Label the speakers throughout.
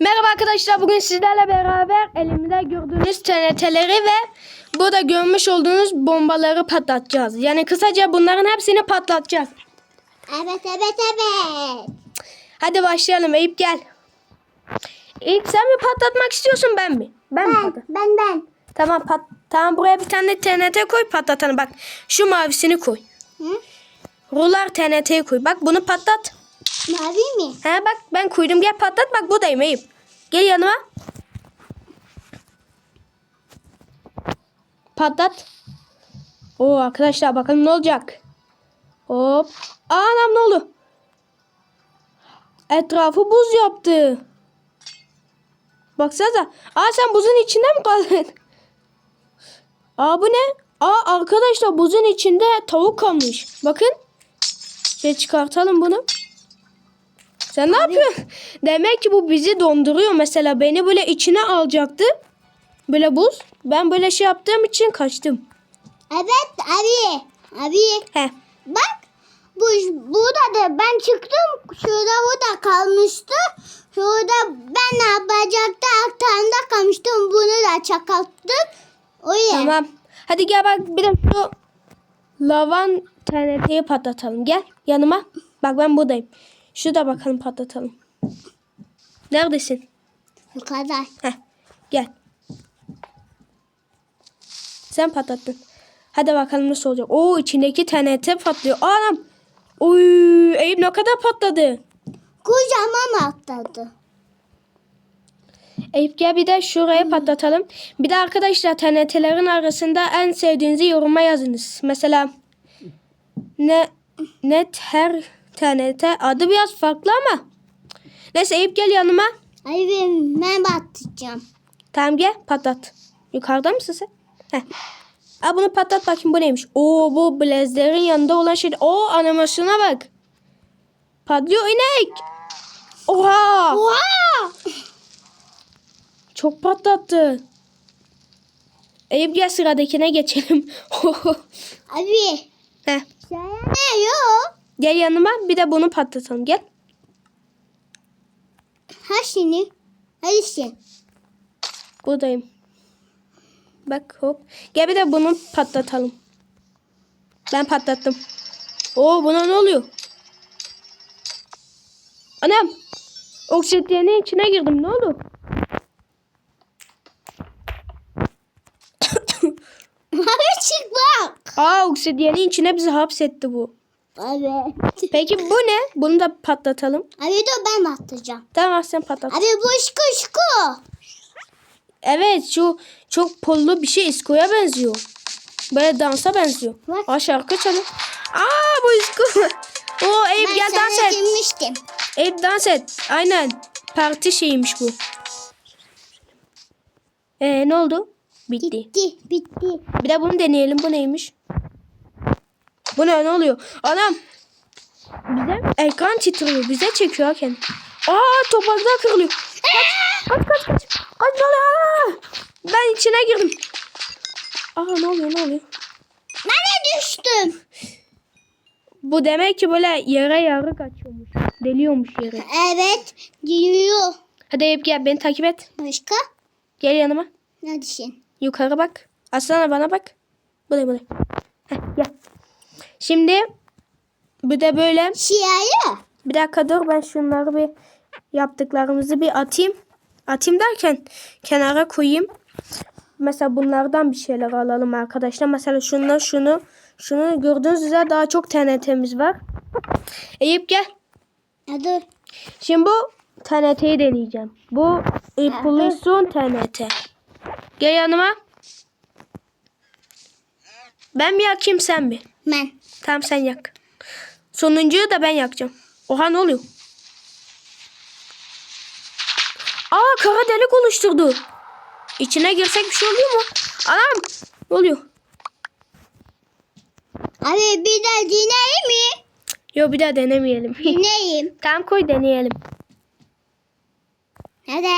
Speaker 1: Merhaba arkadaşlar bugün sizlerle beraber elimde gördüğünüz TNT'leri ve burada görmüş olduğunuz bombaları patlatacağız. Yani kısaca bunların hepsini patlatacağız.
Speaker 2: Evet evet evet.
Speaker 1: Hadi başlayalım Eyüp gel. İlk sen mi patlatmak istiyorsun ben mi? Ben, mi
Speaker 2: Ben
Speaker 1: patlat?
Speaker 2: ben ben.
Speaker 1: Tamam pat tamam buraya bir tane TNT koy patlatanı bak. Şu mavisini koy.
Speaker 2: Hı?
Speaker 1: Rular TNT'yi koy. Bak bunu patlat.
Speaker 2: Mavi mi?
Speaker 1: He bak ben koydum gel patlat bak buradayım Eyüp. Gel yanıma. Patlat. Oo arkadaşlar bakalım ne olacak. Hop. Anam ne oldu? Etrafı buz yaptı. Baksanıza. Aa sen buzun içinde mi kaldın? Aa bu ne? Aa arkadaşlar buzun içinde tavuk kalmış. Bakın. Şey çıkartalım bunu. Sen ne yapıyorsun? Demek ki bu bizi donduruyor. Mesela beni böyle içine alacaktı. Böyle buz. Ben böyle şey yaptığım için kaçtım.
Speaker 2: Evet abi. Abi
Speaker 1: He.
Speaker 2: bak. Bu burada da ben çıktım. Şurada burada kalmıştı. Şurada ben yapacaktı? Aktarında kalmıştım. Bunu da çakalttık. O ya.
Speaker 1: Tamam. Hadi gel bak bir de şu lavan TNT'yi patlatalım. Gel yanıma. Bak ben buradayım. Şurada bakalım patlatalım. Neredesin?
Speaker 2: Bu kadar.
Speaker 1: Heh. Gel. Sen patlattın. Hadi bakalım nasıl olacak. Oo içindeki TNT patlıyor. Anam. Oy Eyüp ne kadar patladı.
Speaker 2: Kocaman atladı.
Speaker 1: Eyüp gel bir de şuraya patlatalım. Bir de arkadaşlar TNT'lerin arasında en sevdiğinizi yoruma yazınız. Mesela ne net her TNT adı biraz farklı ama. Neyse Eyüp gel yanıma.
Speaker 2: Abi ben batacağım.
Speaker 1: Tamam gel patlat. Yukarıda mısın sen? Heh. Aa, bunu patlat bakayım bu neymiş? Oo bu blazlerin yanında olan şey. Oo animasyona bak. Patlıyor inek. Oha.
Speaker 2: Oha!
Speaker 1: Çok patlattı. Eyüp gel sıradakine geçelim.
Speaker 2: Abi
Speaker 1: Heh.
Speaker 2: ne yok?
Speaker 1: Gel yanıma bir de bunu patlatalım gel.
Speaker 2: Ha şimdi. Hadi sen.
Speaker 1: Buradayım. Bak hop. Gel bir de bunu patlatalım. Ben patlattım. Oo buna ne oluyor? Anam. Oksijenin içine girdim ne oldu?
Speaker 2: Çık bak.
Speaker 1: Aa oksijenin içine bizi hapsetti bu.
Speaker 2: Abi.
Speaker 1: Peki bu ne? Bunu da patlatalım.
Speaker 2: Abi dur ben atacağım.
Speaker 1: Tamam sen patlat.
Speaker 2: Abi bu şıkı şıkı.
Speaker 1: Evet şu çok pullu bir şey iskoya benziyor. Böyle dansa benziyor.
Speaker 2: Bak.
Speaker 1: Aa şarkı çalıyor. Aa bu isko. Oo Eyüp gel dans et.
Speaker 2: demiştim.
Speaker 1: Eyüp dans et. Aynen. Parti şeymiş bu. Ee ne oldu? Bitti.
Speaker 2: Bitti. Bitti.
Speaker 1: Bir de bunu deneyelim. Bu neymiş? Bu ne? Ne oluyor? Anam. Bize ekran titriyor. Bize çekiyor ha kendi. Aa topraklar kırılıyor. Kaç. Kaç kaç kaç. Kaç? Aa! Ben içine girdim. Aa ne oluyor ne oluyor?
Speaker 2: Nereye düştüm?
Speaker 1: Bu demek ki böyle yere yarık açıyormuş. Deliyormuş yere.
Speaker 2: Evet. Giriyor.
Speaker 1: Hadi Eyüp gel beni takip et.
Speaker 2: Başka?
Speaker 1: Gel yanıma.
Speaker 2: Sen.
Speaker 1: Yukarı bak. Aslana bana bak. Buraya buraya. Şimdi bir de böyle
Speaker 2: Siyahı.
Speaker 1: bir dakika dur ben şunları bir yaptıklarımızı bir atayım. Atayım derken kenara koyayım. Mesela bunlardan bir şeyler alalım arkadaşlar. Mesela şunu şunu şunu gördüğünüz üzere daha çok TNT'miz var. Eyüp gel.
Speaker 2: Ya dur.
Speaker 1: Şimdi bu TNT'yi deneyeceğim. Bu Impulsion TNT. Gel yanıma. Ben mi yakayım sen mi?
Speaker 2: Ben.
Speaker 1: Tamam sen yak. Sonuncuyu da ben yakacağım. Oha ne oluyor? Aa kara delik oluşturdu. İçine girsek bir şey oluyor mu? Anam ne oluyor?
Speaker 2: Abi bir de dinleyeyim mi?
Speaker 1: Yok bir daha denemeyelim.
Speaker 2: Dinleyeyim.
Speaker 1: tamam koy deneyelim.
Speaker 2: Nerede?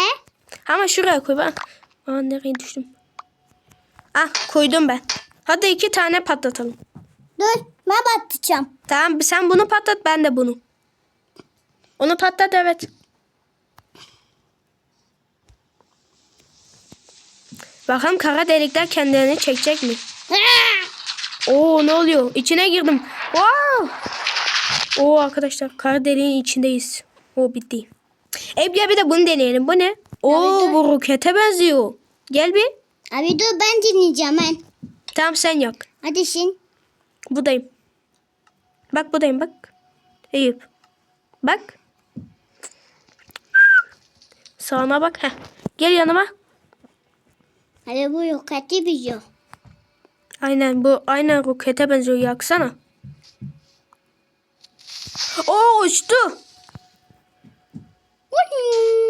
Speaker 1: Ama şuraya koy ben. Aa nereye düştüm? Ah koydum ben. Hadi iki tane patlatalım.
Speaker 2: Dur. Ben batacağım.
Speaker 1: Tamam sen bunu patlat ben de bunu. Onu patlat evet. Bakalım kara delikler kendilerini çekecek mi? Oo ne oluyor? İçine girdim. Wow! Oo arkadaşlar kara deliğin içindeyiz. O bitti. E bir de bunu deneyelim. Bu ne? Oo bu rokete benziyor. Gel bir.
Speaker 2: Abi dur ben dinleyeceğim ben.
Speaker 1: Tamam sen yak.
Speaker 2: Hadi şimdi.
Speaker 1: Buradayım. Bak buradayım bak. Eyüp. Bak. Sağına bak. Heh. Gel yanıma.
Speaker 2: Hadi bu roketi biliyor.
Speaker 1: Aynen bu aynen rokete benziyor. Yaksana. Oo uçtu.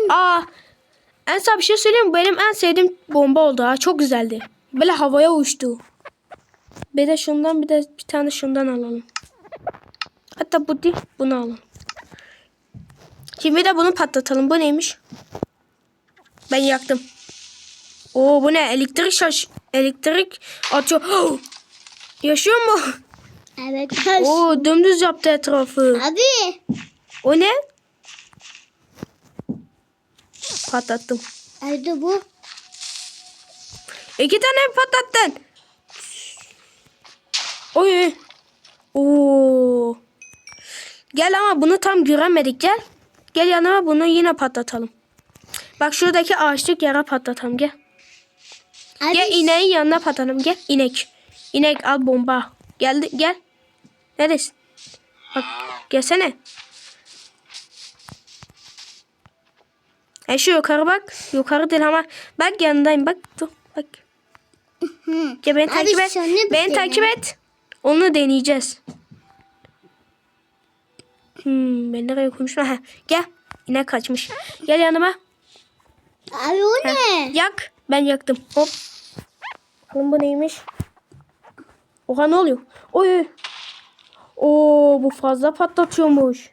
Speaker 1: Aa. En son bir şey söyleyeyim? Benim en sevdiğim bomba oldu ha. Çok güzeldi. Böyle havaya uçtu. Bir de şundan bir de bir tane şundan alalım. Hatta bu değil. Bunu alalım. Şimdi de bunu patlatalım. Bu neymiş? Ben yaktım. Oo bu ne? Elektrik şaş elektrik atıyor. Yaşıyor mu?
Speaker 2: Evet.
Speaker 1: Oo dümdüz yaptı etrafı.
Speaker 2: Abi.
Speaker 1: O ne? Patlattım.
Speaker 2: Hadi bu.
Speaker 1: İki tane patlattın? Oy. Oo. Gel ama bunu tam göremedik gel. Gel yanıma bunu yine patlatalım. Bak şuradaki ağaçlık yere patlatalım gel.
Speaker 2: Abi.
Speaker 1: Gel ineğin yanına patlatalım gel. İnek. İnek al bomba. Geldi gel. Neredesin? Bak gelsene. E şu yukarı bak. Yukarı değil ama. Bak yanındayım bak. Dur bak. Gel beni takip et. Beni takip et. Onu deneyeceğiz. Hmm, ben nereye koymuşum? Ha, gel. Yine kaçmış. Gel yanıma.
Speaker 2: Abi o ne?
Speaker 1: Yak. Ben yaktım. Hop. Bakalım bu neymiş? Oha ne oluyor? Oy. Oo bu fazla patlatıyormuş.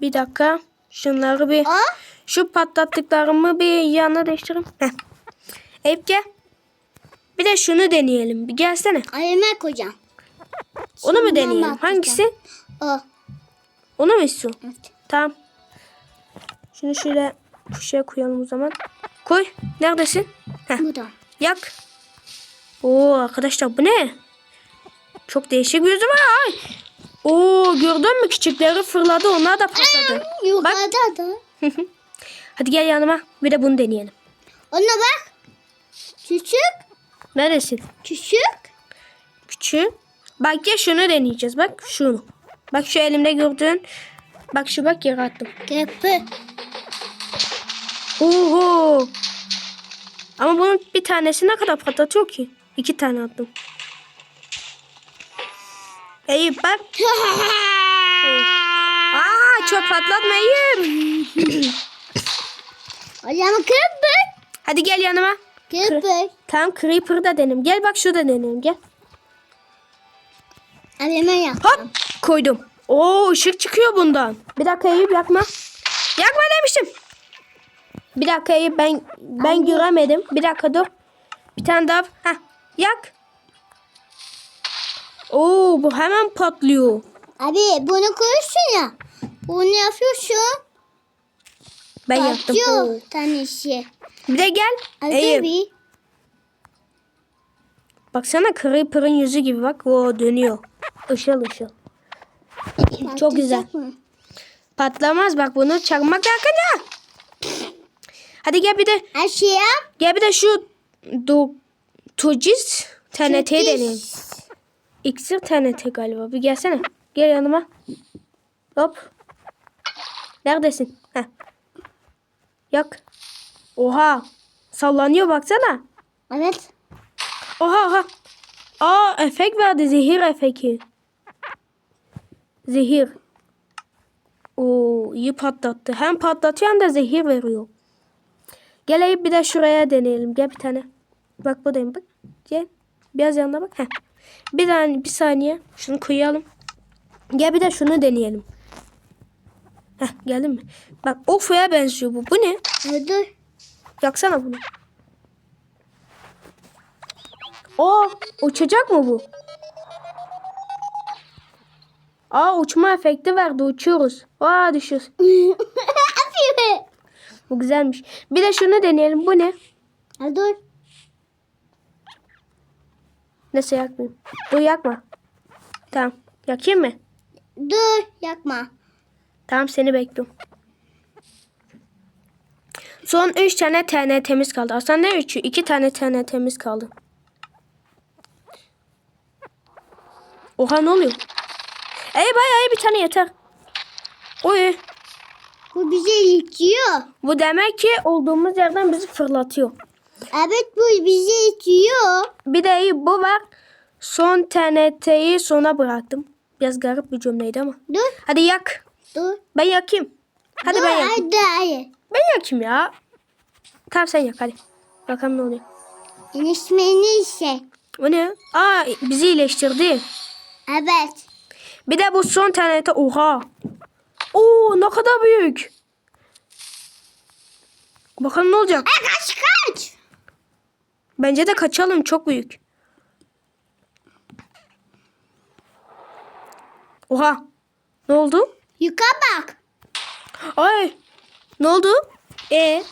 Speaker 1: Bir dakika. Şunları bir
Speaker 2: Aa.
Speaker 1: şu patlattıklarımı bir yana değiştireyim. Heh. Eyüp gel. Bir de şunu deneyelim. Bir gelsene.
Speaker 2: Ayıma koyacağım.
Speaker 1: Onu mu
Speaker 2: bakacağım.
Speaker 1: Hangisi?
Speaker 2: O.
Speaker 1: Onu mu istiyorsun?
Speaker 2: Evet.
Speaker 1: Tamam. Şunu şöyle köşeye koyalım o zaman. Koy. Neredesin? Heh.
Speaker 2: Bu da.
Speaker 1: Yak. Oo arkadaşlar bu ne? Çok değişik bir yüzü var. Ay. Oo gördün mü küçükleri fırladı onlar da patladı.
Speaker 2: Yukarıda da.
Speaker 1: Hadi gel yanıma bir de bunu deneyelim.
Speaker 2: Ona bak. Küçük.
Speaker 1: Neredesin?
Speaker 2: Küçük.
Speaker 1: Küçüğü. Bak ya şunu deneyeceğiz. Bak şunu. Bak şu elimde gördüğün. Bak şu bak yere attım.
Speaker 2: Köpü.
Speaker 1: Oho. Ama bunun bir tanesi ne kadar patlatıyor ki? İki tane attım. Eyüp bak. Aa çok patlatmayayım.
Speaker 2: Hocam köpü.
Speaker 1: Hadi gel yanıma.
Speaker 2: Köpü.
Speaker 1: Tamam Creeper'ı da deneyelim. Gel bak şurada deneyelim gel.
Speaker 2: Abi ben yap.
Speaker 1: Hop koydum. Oo ışık çıkıyor bundan. Bir dakika Eyüp yakma. Yakma demiştim. Bir dakika Eyüp ben ben göremedim. Bir dakika dur. Bir tane daha. Heh, yak. Oo bu hemen patlıyor.
Speaker 2: Abi bunu koyuyorsun ya. Bunu yapıyorsun.
Speaker 1: Ben yaptım. Oo.
Speaker 2: Patlıyor tanesi.
Speaker 1: Bir de gel.
Speaker 2: Abi
Speaker 1: Eyüp. Baksana Creeper'ın yüzü gibi bak. O dönüyor. Işıl ışıl. Çok güzel.
Speaker 2: Mı?
Speaker 1: Patlamaz bak bunu çakmak yakınca. Hadi gel bir de
Speaker 2: Her şey yap.
Speaker 1: Gel bir de şu do Tucis TNT'yi deneyelim. İksir TNT galiba. Bir gelsene. Gel yanıma. Hop. Neredesin? Heh. Yak. Oha. Sallanıyor baksana.
Speaker 2: Evet.
Speaker 1: Oha oha. Aa efekt verdi. Zehir efekti. Zehir. Oo iyi patlattı. Hem patlatıyor hem de zehir veriyor. Gel Eyüp bir de şuraya deneyelim. Gel bir tane. Bak buradayım bak. Gel. Biraz yanına bak. Heh. Bir tane bir saniye. Şunu koyalım. Gel bir de şunu deneyelim. Heh geldin mi? Bak UFO'ya benziyor bu. Bu ne?
Speaker 2: Dur.
Speaker 1: Yaksana bunu. O uçacak mı bu? Aa uçma efekti verdi uçuyoruz. Aa düşüyoruz. Bu güzelmiş. Bir de şunu deneyelim. Bu ne?
Speaker 2: Hadi dur.
Speaker 1: Neyse yakmayayım. Dur yakma. Tamam. Yakayım mı?
Speaker 2: Dur yakma.
Speaker 1: Tamam seni bekliyorum. Son 3 tane TNT'miz kaldı. Aslında ne 3'ü? 2 tane TNT'miz kaldı. Oha ne oluyor? Ey bayağı bir tane yeter. Oy.
Speaker 2: Bu bizi itiyor.
Speaker 1: Bu demek ki olduğumuz yerden bizi fırlatıyor.
Speaker 2: Evet bu bizi itiyor.
Speaker 1: Bir de bu var. Son TNT'yi sona bıraktım. Biraz garip bir cümleydi ama.
Speaker 2: Dur
Speaker 1: Hadi yak.
Speaker 2: dur.
Speaker 1: Ben yakayım. Hadi
Speaker 2: dur,
Speaker 1: ben yakayım.
Speaker 2: hadi hayır.
Speaker 1: Ben yakayım ya. Tamam sen yak hadi. Bakalım ne oluyor.
Speaker 2: İsmini ise.
Speaker 1: O ne? Aa bizi iyileştirdi.
Speaker 2: Evet.
Speaker 1: Bir de bu son TNT. Oha. Oo ne kadar büyük. Bakalım ne olacak.
Speaker 2: Ay kaç kaç.
Speaker 1: Bence de kaçalım çok büyük. Oha. Ne oldu?
Speaker 2: Yukarı bak.
Speaker 1: Ay. Ne oldu? E.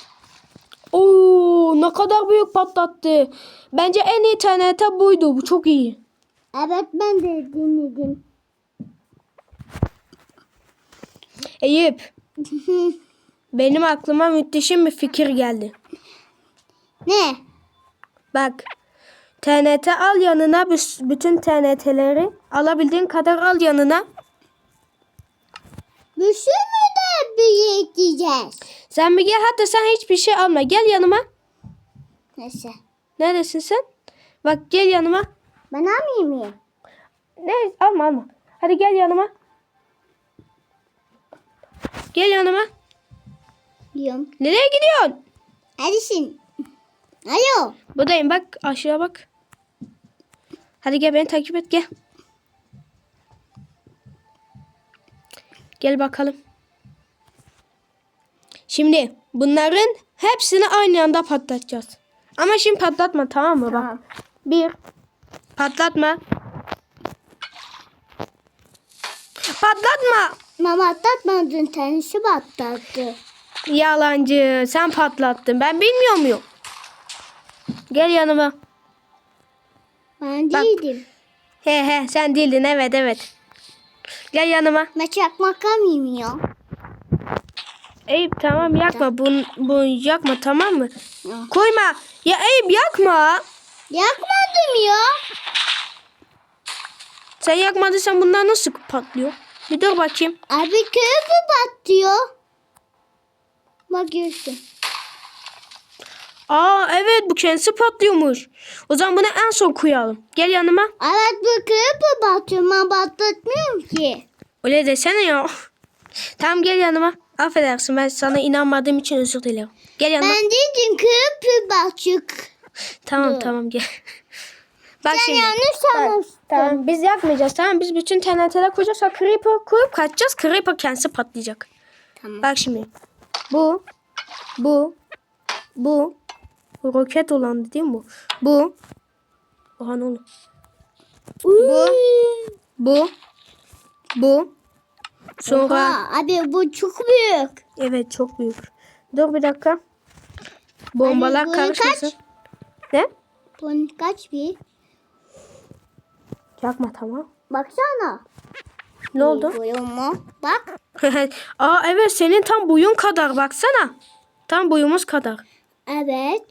Speaker 1: Oo ne kadar büyük patlattı. Bence en iyi TNT buydu. Bu çok iyi.
Speaker 2: Evet ben de dinledim.
Speaker 1: Eyüp. Benim aklıma müthişim bir fikir geldi.
Speaker 2: ne?
Speaker 1: Bak. TNT al yanına bütün TNT'leri alabildiğin kadar al yanına.
Speaker 2: Bütün mü de büyüteceğiz?
Speaker 1: Sen bir gel hatta sen hiçbir şey alma. Gel yanıma.
Speaker 2: Neyse.
Speaker 1: Neredesin sen? Bak gel yanıma.
Speaker 2: Ben almayayım ya.
Speaker 1: Ne alma alma. Hadi gel yanıma. Gel yanıma.
Speaker 2: Diyorum.
Speaker 1: Nereye gidiyorsun?
Speaker 2: Neredesin? Alo.
Speaker 1: Buradayım bak aşağı bak. Hadi gel beni takip et gel. Gel bakalım. Şimdi bunların hepsini aynı anda patlatacağız. Ama şimdi patlatma tamam mı?
Speaker 2: Tamam.
Speaker 1: Bak. Bir. Patlatma. Patlatma.
Speaker 2: Mama atlatmadın tanesi patlattı.
Speaker 1: Yalancı. Sen patlattın. Ben bilmiyor muyum? Gel yanıma.
Speaker 2: Ben
Speaker 1: Bak.
Speaker 2: değildim.
Speaker 1: He he sen değildin evet evet. Gel yanıma.
Speaker 2: Ben çakmak almayayım ya.
Speaker 1: Eyüp tamam yakma. Bunu, bunu yakma tamam mı?
Speaker 2: Ya.
Speaker 1: Koyma. Ya Eyüp yakma.
Speaker 2: Yakmadım ya.
Speaker 1: Sen yakmadıysan bunlar nasıl patlıyor? Bir dur bakayım.
Speaker 2: Abi köpü batıyor. Bak görürsün.
Speaker 1: Aa evet bu kendisi patlıyormuş. O zaman bunu en son koyalım. Gel yanıma.
Speaker 2: Evet bu köpü batıyor. Ben patlatmıyorum ki.
Speaker 1: Öyle desene ya. tamam gel yanıma. Affedersin ben sana inanmadığım için özür dilerim. Gel yanıma.
Speaker 2: Ben dedim köpü batıyor.
Speaker 1: Tamam
Speaker 2: Dur.
Speaker 1: tamam gel. Bak
Speaker 2: Sen
Speaker 1: şimdi.
Speaker 2: yanlış anlaştın.
Speaker 1: Tamam biz yakmayacağız tamam biz bütün TNT'ler koyacağız sonra Creeper koyup kaçacağız Creeper kendisi patlayacak.
Speaker 2: Tamam.
Speaker 1: Bak şimdi bu bu bu roket olan değil mi bu? Bu Oha ne oldu? Bu bu bu sonra
Speaker 2: Oha, abi bu çok büyük.
Speaker 1: evet çok büyük. Dur bir dakika. Bombalar
Speaker 2: Abi,
Speaker 1: karışmasın. Ne?
Speaker 2: Bunun kaç bir?
Speaker 1: Yakma tamam.
Speaker 2: Baksana.
Speaker 1: Ne oldu?
Speaker 2: Boyun mu? Bak.
Speaker 1: Aa evet senin tam boyun kadar baksana. Tam boyumuz kadar.
Speaker 2: Evet.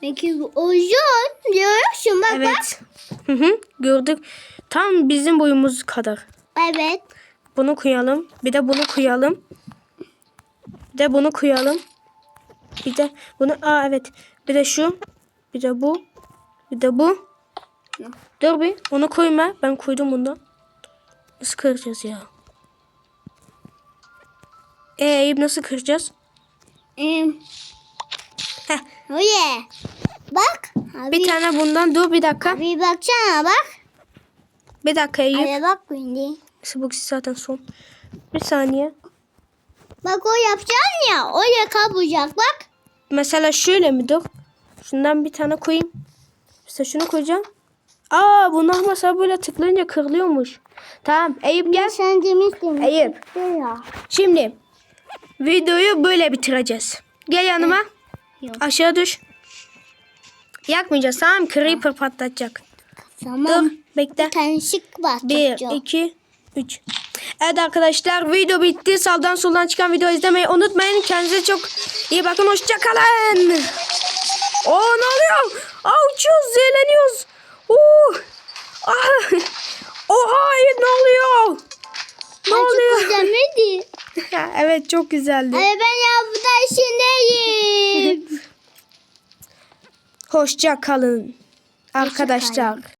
Speaker 2: Peki bu uzun. Diyorsun bak bak.
Speaker 1: Evet. Hı hı gördük. Tam bizim boyumuz kadar.
Speaker 2: Evet.
Speaker 1: Bunu koyalım. Bir de bunu koyalım. Bir de bunu koyalım. Bir de bunu aa evet. Bir de şu. Bir de bu. Bir de bu. Dur bir. Onu koyma. Ben koydum bunu. Nasıl kıracağız ya? Ee, Eyüp nasıl kıracağız?
Speaker 2: Em,
Speaker 1: Heh,
Speaker 2: Öyle. Bak. Abi,
Speaker 1: bir tane bundan. Dur bir dakika.
Speaker 2: Bir baksana bak.
Speaker 1: Bir dakika Eyüp.
Speaker 2: Hadi bak şimdi.
Speaker 1: Bu zaten son. Bir saniye.
Speaker 2: Bak o yapacaksın ya. O yakalayacak bak.
Speaker 1: Mesela şöyle mi dur? Şundan bir tane koyayım. İşte şunu koyacağım. Aa bunlar mesela böyle tıklayınca kırılıyormuş. Tamam Eyüp gel.
Speaker 2: Sen demiştin.
Speaker 1: Eyüp. Şimdi videoyu böyle bitireceğiz. Gel yanıma.
Speaker 2: Yok.
Speaker 1: Aşağı düş. Yakmayacağız tamam? Creeper patlatacak.
Speaker 2: Tamam.
Speaker 1: Dur bekle. Bir,
Speaker 2: basacağım.
Speaker 1: iki, üç. Evet arkadaşlar video bitti. Sağdan soldan çıkan video izlemeyi unutmayın. Kendinize çok iyi bakın. Hoşçakalın. Oo ne oluyor? Aa uçuyoruz, eğleniyoruz. Oo. Ah. Oha ne oluyor? Ne
Speaker 2: Ay,
Speaker 1: oluyor?
Speaker 2: Çok güzelmedi.
Speaker 1: evet çok güzeldi.
Speaker 2: Ay ben yaptım işindeyim.
Speaker 1: Hoşça kalın arkadaşlar.